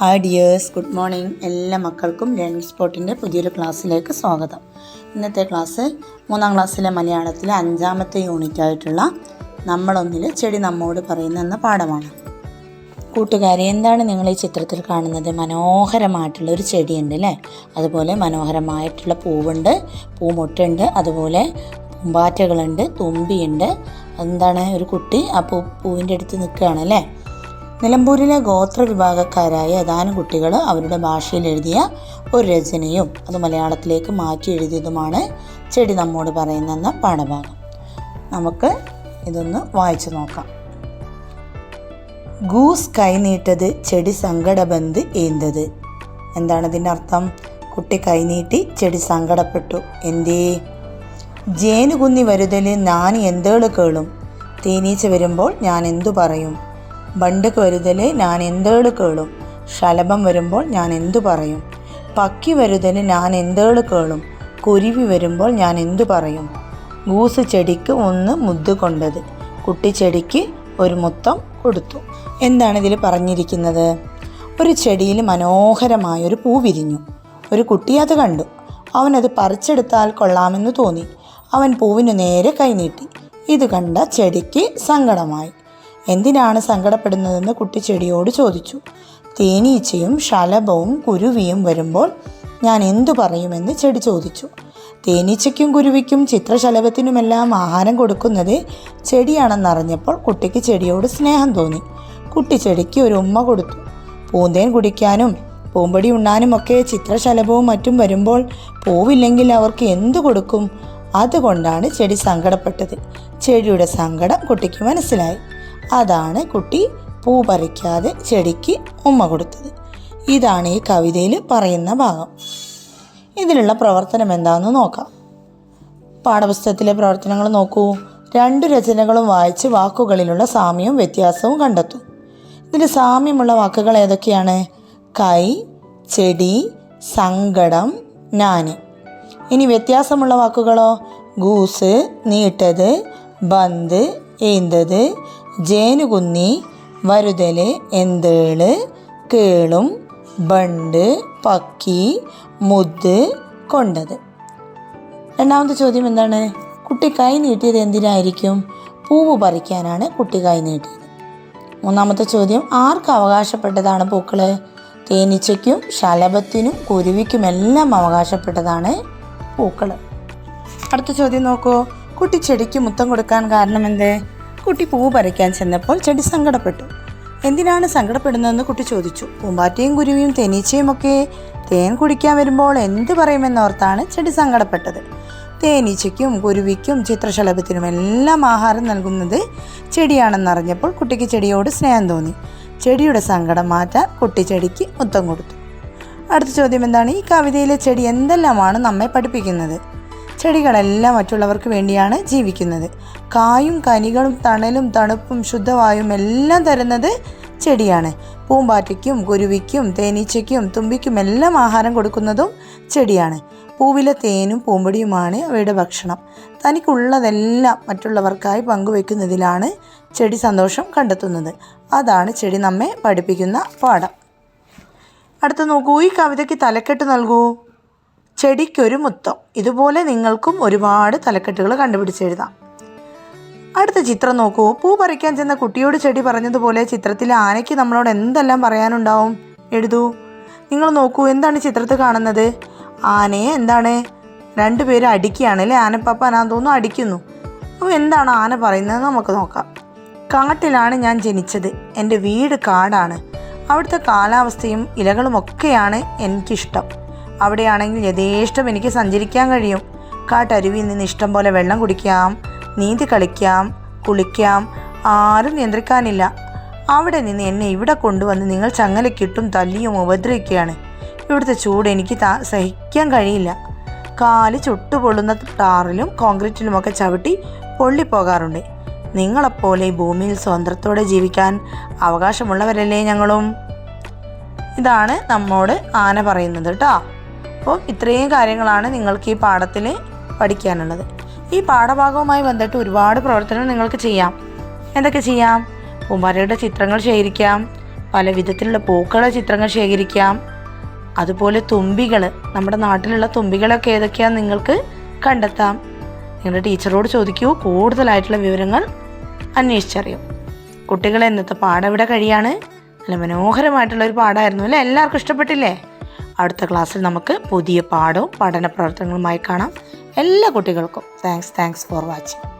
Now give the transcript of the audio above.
Hi dears good morning എല്ലാ മക്കൾക്കും learning സ്പോട്ടിന്റെ പുതിയൊരു ക്ലാസ്സിലേക്ക് സ്വാഗതം. ഇന്നത്തെ ക്ലാസ് മൂന്നാം ക്ലാസ്സിലെ മലയാളത്തിലെ അഞ്ചാമത്തെ യൂണിറ്റ് ആയിട്ടുള്ള നമ്മളൊന്നിൽ ചെടി നമ്മോട് പറയുന്ന എന്ന പാഠമാണ്. കൂട്ടുകാരെ എന്താണ് നിങ്ങൾ ഈ ചിത്രത്തിൽ കാണുന്നത്? മനോഹരമായിട്ടുള്ള ഒരു ചെടിയുണ്ട് അല്ലേ? അതുപോലെ മനോഹരമായിട്ടുള്ള പൂവുണ്ട് പൂമൊട്ടുണ്ട് അതുപോലെ പൂമ്പാറ്റകളുണ്ട് തുമ്പിയുണ്ട്. എന്താണ് ഒരു കുട്ടി ആ പൂ പൂവിന്റെ അടുത്ത് നിൽക്കുകയാണ് അല്ലേ? നിലമ്പൂരിലെ ഗോത്ര വിഭാഗക്കാരായ ഏതാനും കുട്ടികൾ അവരുടെ ഭാഷയിൽ എഴുതിയ ഒരു രചനയും അത് മലയാളത്തിലേക്ക് മാറ്റി എഴുതിയതുമാണ് ചെടി നമ്മോട് പറയുന്നെന്ന പാഠഭാഗം. നമുക്ക് ഇതൊന്ന് വായിച്ചു നോക്കാം. ഗൂസ് കൈനീട്ടത് ചെടി സങ്കടബന്ധ് ഏന്തത് എന്താണ് ഇതിന്റെ അർത്ഥം? കുട്ടി കൈനീട്ടി ചെടി സങ്കടപ്പെട്ടു. എന്തേ? ജേനു കുന്നി വരുതൽ ഞാൻ എന്തേൾ കേളും? തേനീച്ച വരുമ്പോൾ ഞാൻ എന്തു പറയും? ബണ്ടക്ക് വരുതൽ ഞാൻ എന്തേൾ കേളും. ശലഭം വരുമ്പോൾ ഞാൻ എന്തു പറയും? പക്കി വരുതൽ ഞാൻ എന്തേൾ കേളും? കുരുവി വരുമ്പോൾ ഞാൻ എന്തു പറയും? ഗൂസ് ചെടിക്ക് ഒന്ന് മുദ്ദ് കൊണ്ടത്. കുട്ടി ചെടിക്ക് ഒരു മുത്തം കൊടുത്തു. എന്താണ് ഇതിൽ പറഞ്ഞിരിക്കുന്നത്? ഒരു ചെടിയിൽ മനോഹരമായ ഒരു പൂ വിരിഞ്ഞു. ഒരു കുട്ടി അത് കണ്ടു. അവനത് പറിച്ചെടുത്താൽ കൊള്ളാമെന്ന് തോന്നി. അവൻ പൂവിന് നേരെ കൈനീട്ടി ഇത് കണ്ട ചെടിക്ക് സങ്കടമായി. എന്തിനാണ് സങ്കടപ്പെടുന്നതെന്ന് കുട്ടി ചെടിയോട് ചോദിച്ചു. തേനീച്ചയും ശലഭവും കുരുവിയും വരുമ്പോൾ ഞാൻ എന്തു പറയുമെന്ന് ചെടി ചോദിച്ചു. തേനീച്ചയ്ക്കും കുരുവിക്കും ചിത്രശലഭത്തിനുമെല്ലാം ആഹാരം കൊടുക്കുന്നത് ചെടിയാണെന്നറിഞ്ഞപ്പോൾ കുട്ടിക്ക് ചെടിയോട് സ്നേഹം തോന്നി. കുട്ടി ചെടിക്ക് ഒരു ഉമ്മ കൊടുത്തു. പൂന്തേൻ കുടിക്കാനും പൂമ്പടി ഉണ്ണാനും ഒക്കെ ചിത്രശലഭവും മറ്റും വരുമ്പോൾ പൂവില്ലെങ്കിൽ അവർക്ക് എന്തു കൊടുക്കും? അതുകൊണ്ടാണ് ചെടി സങ്കടപ്പെട്ടത്. ചെടിയുടെ സങ്കടം കുട്ടിക്ക് മനസ്സിലായി. അതാണ് കുട്ടി പൂ പറിക്കാതെ ചെടിക്ക് ഉമ്മ കൊടുത്തത്. ഇതാണ് ഈ കവിതയിൽ പറയുന്ന ഭാഗം. ഇതിലുള്ള പ്രവർത്തനം എന്താണെന്ന് നോക്കാം. പാഠപുസ്തകത്തിലെ പ്രവർത്തനങ്ങൾ നോക്കൂ. രണ്ട് രചനകളും വായിച്ച് വാക്കുകളിലുള്ള സാമ്യവും വ്യത്യാസവും കണ്ടെത്തും. ഇതിൽ സാമ്യമുള്ള വാക്കുകൾ ഏതൊക്കെയാണ്? കൈ ചെടി സങ്കടം ഞാൻ ഇനി വ്യത്യാസമുള്ള വാക്കുകളോ? ഗൂസ് നീട്ടത് ബന്ത് ഏന്തത് ജേനുകുന്നി വരുതൽ എന്തേൾ കേളും ബണ്ട് പക്കി മുത്ത് കൊണ്ടത്. രണ്ടാമത്തെ ചോദ്യം എന്താണ്? കുട്ടി കൈ നീട്ടിയത് എന്തിനായിരിക്കും? പൂവ് പറിക്കാനാണ് കുട്ടി കൈ നീട്ടിയത്. മൂന്നാമത്തെ ചോദ്യം ആർക്ക് അവകാശപ്പെട്ടതാണ് പൂക്കൾ തേനീച്ചയ്ക്കും ശലഭത്തിനും കുരുവിക്കുമെല്ലാം അവകാശപ്പെട്ടതാണ് പൂക്കൾ അടുത്ത ചോദ്യം നോക്കൂ. കുട്ടി ചെടിക്ക് മുത്തം കൊടുക്കാൻ കാരണം എന്ത്? കുട്ടി പൂവ് പറിക്കാൻ ചെന്നപ്പോൾ ചെടി സങ്കടപ്പെട്ടു. എന്തിനാണ് സങ്കടപ്പെടുന്നതെന്ന് കുട്ടി ചോദിച്ചു. പൂമ്പാറ്റയും കുരുവിയും തേനീച്ചയും ഒക്കെ തേൻ കുടിക്കാൻ വരുമ്പോൾ എന്ത് പറയുമെന്നോർത്താണ് ചെടി സങ്കടപ്പെട്ടത്. തേനീച്ചയ്ക്കും കുരുവിക്കും ചിത്രശലഭത്തിനും എല്ലാം ആഹാരം നൽകുന്നത് ചെടിയാണെന്നറിഞ്ഞപ്പോൾ കുട്ടിക്ക് ചെടിയോട് സ്നേഹം തോന്നി. ചെടിയുടെ സങ്കടം മാറ്റാൻ കുട്ടി ചെടിക്ക് മുത്തം കൊടുത്തു. അടുത്ത ചോദ്യം എന്താണ്? ഈ കവിതയിലെ ചെടി എന്തെല്ലാമാണ് നമ്മെ പഠിപ്പിക്കുന്നത്? ചെടികളെല്ലാം മറ്റുള്ളവർക്ക് വേണ്ടിയാണ് ജീവിക്കുന്നത്. കായും കനികളും തണലും തണുപ്പും ശുദ്ധവായും എല്ലാം തരുന്നത് ചെടിയാണ്. പൂമ്പാറ്റയ്ക്കും കുരുവിക്കും തേനീച്ചയ്ക്കും തുമ്പിക്കും എല്ലാം ആഹാരം കൊടുക്കുന്നതും ചെടിയാണ്. പൂവിലെ തേനും പൂമ്പൊടിയുമാണ് അവയുടെ ഭക്ഷണം. തനിക്കുള്ളതെല്ലാം മറ്റുള്ളവർക്കായി പങ്കുവെക്കുന്നതിലാണ് ചെടി സന്തോഷം കണ്ടെത്തുന്നത്. അതാണ് ചെടി നമ്മെ പഠിപ്പിക്കുന്ന പാഠം. അടുത്ത നോക്കൂ ഈ കവിതയ്ക്ക് തലക്കെട്ട് നൽകൂ. ചെടിക്കൊരു മുത്തം. ഇതുപോലെ നിങ്ങൾക്കും ഒരുപാട് തലക്കെട്ടുകൾ കണ്ടുപിടിച്ചെഴുതാം അടുത്ത ചിത്രം നോക്കൂ. പൂ പറിക്കാൻ ചെന്ന കുട്ടിയോട് ചെടി പറഞ്ഞതുപോലെ ചിത്രത്തിലെ ആനയ്ക്ക് നമ്മളോട് എന്തെല്ലാം പറയാനുണ്ടാവും? എഴുതൂ. നിങ്ങൾ നോക്കൂ എന്താണ് ചിത്രത്തിൽ കാണുന്നത്? ആനയെ എന്താണ്? രണ്ടുപേരും അടിക്കുകയാണ് അല്ലേ? ഞാൻ തോന്നുന്നു അടിക്കുന്നു. അപ്പോൾ എന്താണ് ആന പറയുന്നത് നമുക്ക് നോക്കാം. കാട്ടിലാണ് ഞാൻ ജനിച്ചത്. എന്റെ വീട് കാടാണ്. അവിടുത്തെ കാലാവസ്ഥയും ഇലകളും ഒക്കെയാണ് എനിക്കിഷ്ടം. അവിടെയാണെങ്കിൽ യഥേഷ്ടം എനിക്ക് സഞ്ചരിക്കാൻ കഴിയും. കാട്ടരുവിയിൽ നിന്ന് ഇഷ്ടം പോലെ വെള്ളം കുടിക്കാം നീന്തി കളിക്കാം കുളിക്കാം ആരും നിയന്ത്രിക്കാനില്ല. അവിടെ നിന്ന് എന്നെ ഇവിടെ കൊണ്ടുവന്ന് നിങ്ങൾ ചങ്ങലക്കിട്ടും തല്ലിയും ഉപദ്രവിക്കുകയാണ്. ഇവിടുത്തെ ചൂട് എനിക്ക് സഹിക്കാൻ കഴിയില്ല. കാൽ ചുട്ടുപൊള്ളുന്ന ടാറിലും കോൺക്രീറ്റിലുമൊക്കെ ചവിട്ടി പൊള്ളിപ്പോകാറുണ്ട്. നിങ്ങളെപ്പോലെ ഭൂമിയിൽ സ്വതന്ത്രത്തോടെ ജീവിക്കാൻ അവകാശമുള്ളവരല്ലേ ഞങ്ങളും? ഇതാണ് നമ്മോട് ആന പറയുന്നത് കേട്ടോ അപ്പോൾ ഇത്രയും കാര്യങ്ങളാണ് നിങ്ങൾക്ക് ഈ പാഠത്തിൽ പഠിക്കാനുള്ളത്. ഈ പാഠഭാഗവുമായി ബന്ധപ്പെട്ട് ഒരുപാട് പ്രവർത്തനങ്ങൾ നിങ്ങൾക്ക് ചെയ്യാം. എന്തൊക്കെ ചെയ്യാം? പൂമ്പാരയുടെ ചിത്രങ്ങൾ ശേഖരിക്കാം. പല വിധത്തിലുള്ള പൂക്കളുടെ ചിത്രങ്ങൾ ശേഖരിക്കാം. അതുപോലെ തുമ്പികൾ നമ്മുടെ നാട്ടിലുള്ള തുമ്പികളൊക്കെ ഏതൊക്കെയാണെന്ന് നിങ്ങൾക്ക് കണ്ടെത്താം. നിങ്ങളുടെ ടീച്ചറോട് ചോദിക്കൂ കൂടുതലായിട്ടുള്ള വിവരങ്ങൾ അന്വേഷിച്ചറിയും. കുട്ടികളെ ഇന്നത്തെ പാഠം ഇവിടെ കഴിയാണ്? നല്ല മനോഹരമായിട്ടുള്ള ഒരു പാഠമായിരുന്നു അല്ലേ? എല്ലാവർക്കും ഇഷ്ടപ്പെട്ടില്ലേ? അടുത്ത ക്ലാസ്സിൽ നമുക്ക് പുതിയ പാഠവും പഠന പ്രവർത്തനങ്ങളുമായി കാണാം. എല്ലാ കുട്ടികൾക്കും താങ്ക്സ് താങ്ക്സ് ഫോർ വാച്ചിങ്